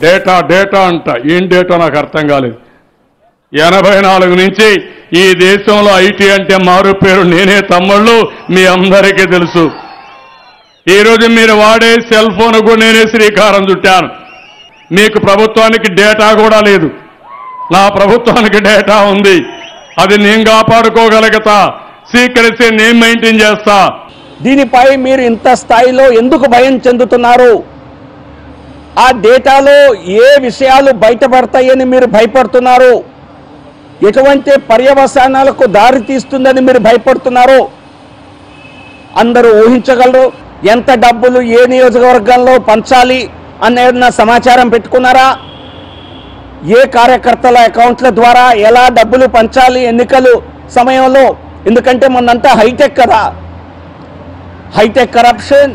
Data data అంట. ఏం data నాకు అర్థం కాలేదు. ఎనభై నాలుగు నుంచి ఈ దేశంలో ఐటీ అంటే మారు పేరు నేనే తమ్ముళ్ళు మీ అందరికీ తెలుసు. ఈరోజు మీరు వాడే సెల్ ఫోన్ కూడా నేనే శ్రీకారం చుట్టాను. మీకు ప్రభుత్వానికి డేటా కూడా లేదు. నా ప్రభుత్వానికి డేటా ఉంది. అది నేను కాపాడుకోగలుగుతా. సీక్రెసీ నేను మెయింటైన్ చేస్తా. దీనిపై మీరు ఇంత స్థాయిలో ఎందుకు భయం చెందుతున్నారు? ఆ డేటాలో ఏ విషయాలు బయటపడతాయని మీరు భయపడుతున్నారు? ఎటువంటి పర్యవసానాలకు దారి తీస్తుందని మీరు భయపడుతున్నారు? అందరూ ఊహించగలరు? ఎంత డబ్బులు ఏ నియోజకవర్గంలో పంచాలి అన్న సమాచారం పెట్టుకున్నారా? ఏ కార్యకర్తల అకౌంట్ల ద్వారా ఎలా డబ్బులు పంచాలి ఎన్నికలు సమయంలో? ఎందుకంటే మొన్నంతా హైటెక్ కదా. Hitech corruption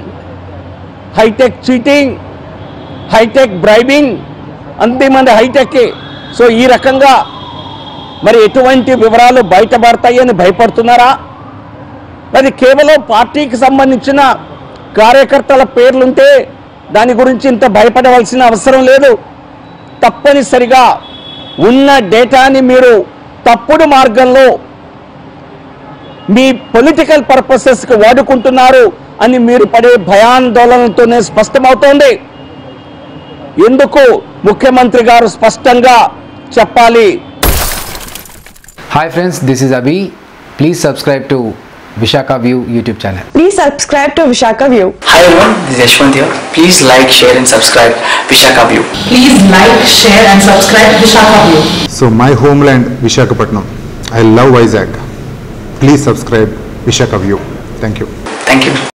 hitech cheating hitech bribing అంతే మంది హైటెక్ సో ఈ రకంగా మరి ఎటువంటి వివరాలు బయటపడతాయని భయపడుతున్నారా? అది కేవలం పార్టీకి సంబంధించిన కార్యకర్తల పేర్లుంటే దాని గురించి ఇంత భయపడవలసిన అవసరం లేదు. తప్పనిసరిగా ఉన్న డేటాని మీరు తప్పుడు మార్గంలో మీ పొలిటికల్ పర్పసెస్కి వాడుకుంటున్నారు అని మీరు పడే భయాందోళనతోనే స్పష్టమవుతోంది. ఎందుకు ముఖ్యమంత్రి గారు స్పష్టంగా చెప్పాలి? Hi friends this is Abhi please subscribe to Visakha view YouTube channel please subscribe to Visakha view hi everyone this Yashwant here please like share and subscribe Visakha view please like share and subscribe Visakha view so my home land Visakhapatnam I love Vizag please subscribe Visakha view thank you